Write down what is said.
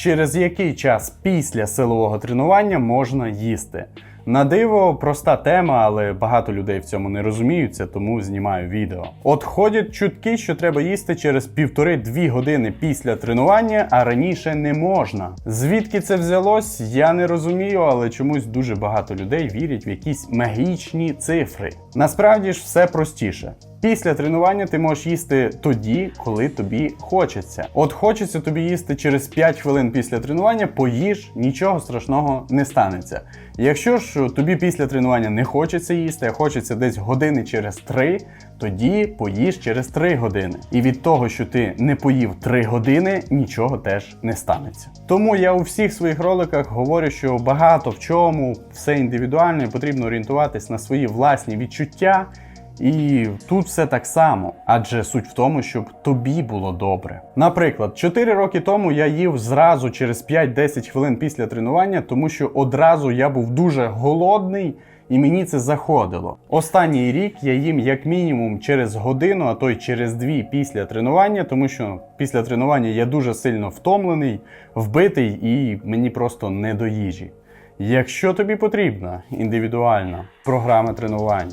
через який час після силового тренування можна їсти. На диво, проста тема, але багато людей в цьому не розуміються, тому знімаю відео. От ходять чутки, що треба їсти через півтори-дві години після тренування, а раніше не можна. Звідки це взялось, я не розумію, але чомусь дуже багато людей вірять в якісь магічні цифри. Насправді ж все простіше. Після тренування ти можеш їсти тоді, коли тобі хочеться. От хочеться тобі їсти через 5 хвилин після тренування, поїж, нічого страшного не станеться. Якщо ж тобі після тренування не хочеться їсти, а хочеться десь години через 3, тоді поїж через 3 години. І від того, що ти не поїв 3 години, нічого теж не станеться. Тому я у всіх своїх роликах говорю, що багато в чому все індивідуально і потрібно орієнтуватись на свої власні відчуття. І тут все так само, адже суть в тому, щоб тобі було добре. Наприклад, 4 роки тому я їв зразу через 5-10 хвилин після тренування, тому що одразу я був дуже голодний. І мені це заходило. Останній рік я їм як мінімум через годину, а то й через дві після тренування, тому що після тренування я дуже сильно втомлений, вбитий і мені просто не до їжі. Якщо тобі потрібна індивідуальна програма тренувань,